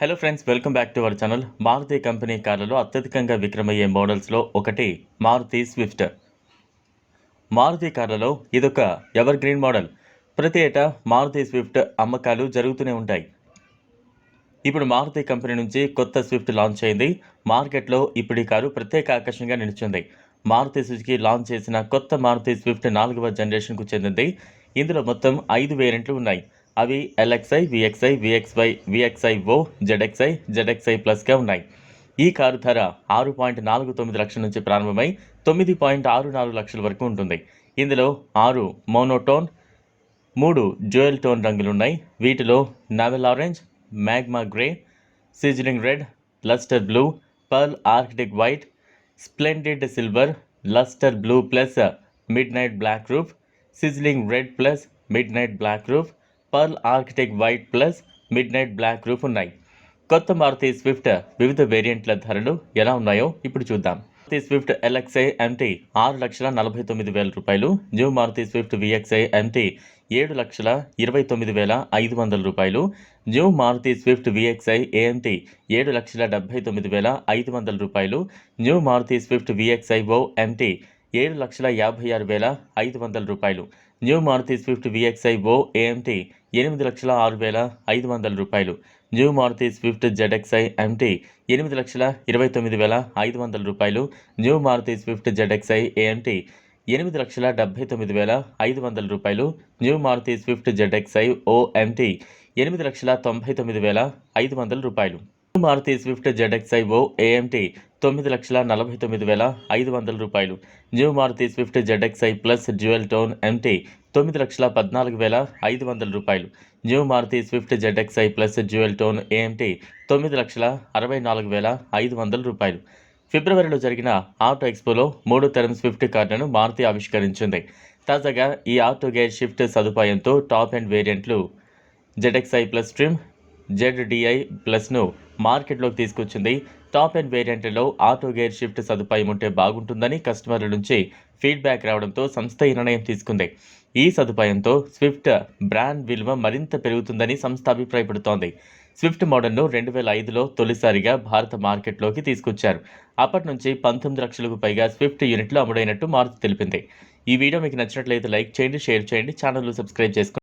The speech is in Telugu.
Hello friends welcome back to our channel Maruti company కార్లలో అత్యధికంగా విక్రమయ్యే మోడల్స్లో ఒకటి మారుతి స్విఫ్ట్ మారుతి కార్లలో ఇదొక ఎవర్ గ్రీన్ మోడల్ ప్రతి ఏటా మారుతి స్విఫ్ట్ అమ్మకాలు జరుగుతూనే ఉంటాయి. ఇప్పుడు మారుతి కంపెనీ నుంచి కొత్త స్విఫ్ట్ లాంచ్ అయింది. మార్కెట్లో ఇప్పుడు ఈ కారు ప్రత్యేక ఆకర్షణగా నిలిచింది. మారుతి సుజుకి లాంచ్ చేసిన కొత్త మారుతి స్విఫ్ట్ నాలుగవ జనరేషన్కు చెందింది. ఇందులో మొత్తం ఐదు వేరియంట్లు ఉన్నాయి. అవి L X I V X I V X I V X I O Z X I Z X I ప్లస్గా ఉన్నాయి. ఈ కారు ధర ఆరు పాయింట్ నాలుగు తొమ్మిది లక్షల నుంచి ప్రారంభమై తొమ్మిది పాయింట్ ఆరు నాలుగు లక్షల వరకు ఉంటుంది. ఇందులో ఆరు మోనోటోన్ మూడు జ్యువెల్ టోన్ రంగులున్నాయి వీటిలో novel orange magma grey sizzling red lustre blue pearl arctic white splendid silver lustre blue plus midnight black roof sizzling red plus midnight black roof pearl arctic white plus midnight black roof ఉన్నాయి. కొత్త మారుతి స్విఫ్ట్ వివిధ వేరియంట్ల ధరలు ఎలా ఉన్నాయో ఇప్పుడు చూద్దాం. మారుతి స్విఫ్ట్ ఎల్ఎక్స్ఐ ఎంటీ ఆరు లక్షల నలభై తొమ్మిది వేల రూపాయలు new Maruti Swift VXI MT ఏడు లక్షల ఇరవై తొమ్మిది వేల ఐదు వందల రూపాయలు new Maruti Swift VXI AMT ఏడు లక్షల డెబ్బై తొమ్మిది వేల ఐదు వందల రూపాయలు new Maruti Swift VXI O MT ఏడు లక్షల యాభై ఆరు వేల ఐదు వందల రూపాయలు. New Maruti Swift VXI O AMT ఎనిమిది లక్షల ఆరు వేల ఐదు వందల రూపాయలు. New Maruti Swift ZXI MT ఎనిమిది లక్షల ఇరవై తొమ్మిది వేల ఐదు వందల రూపాయలు. New Maruti Swift ZXI AMT ఎనిమిది లక్షల డెబ్బై తొమ్మిది వేల ఐదు వందల రూపాయలు. New Maruti Swift ZXI O MT ఎనిమిది లక్షల తొంభై తొమ్మిది వేల ఐదు వందల రూపాయలు. Maruti Swift ZXI O AMT తొమ్మిది లక్షల నలభై తొమ్మిది వేల ఐదు వందల రూపాయలు. New Maruti Swift ZXI plus dual tone MT తొమ్మిది లక్షల పద్నాలుగు వేల ఐదు వందల రూపాయలు. New Maruti Swift ZXI plus dual tone AMT తొమ్మిది లక్షల అరవై నాలుగు వేల ఐదు వందల రూపాయలు. ఫిబ్రవరిలో జరిగిన ఆటో ఎక్స్పోలో మూడు తరం స్విఫ్ట్ కార్డును మారుతి ఆవిష్కరించింది. తాజాగా ఈ ఆటో గేర్ షిఫ్ట్ సదుపాయంతో టాప్ అండ్ వేరియంట్లు జెడ్ఎక్స్ఐ ప్లస్ ట్రిమ్ జెడ్డిఐ ప్లస్ను మార్కెట్లోకి తీసుకొచ్చింది. టాప్ అండ్ వేరియంట్లో ఆటో గేర్ షిఫ్ట్ సదుపాయం ఉంటే బాగుంటుందని కస్టమర్ల నుంచి ఫీడ్బ్యాక్ రావడంతో సంస్థ ఈ నిర్ణయం తీసుకుంది. ఈ సదుపాయంతో స్విఫ్ట్ బ్రాండ్ విలువ మరింత పెరుగుతుందని సంస్థ అభిప్రాయపడుతోంది. స్విఫ్ట్ మోడల్ను రెండు వేల ఐదులో తొలిసారిగా భారత మార్కెట్లోకి తీసుకొచ్చారు. అప్పటి నుంచి పంతొమ్మిది లక్షలకు పైగా స్విఫ్ట్ యూనిట్లు అమ్ముడైనట్టు మారుతి తెలిపింది. ఈ వీడియో మీకు నచ్చినట్లయితే లైక్ చేయండి షేర్ చేయండి ఛానల్ను సబ్స్క్రైబ్ చేసుకోండి.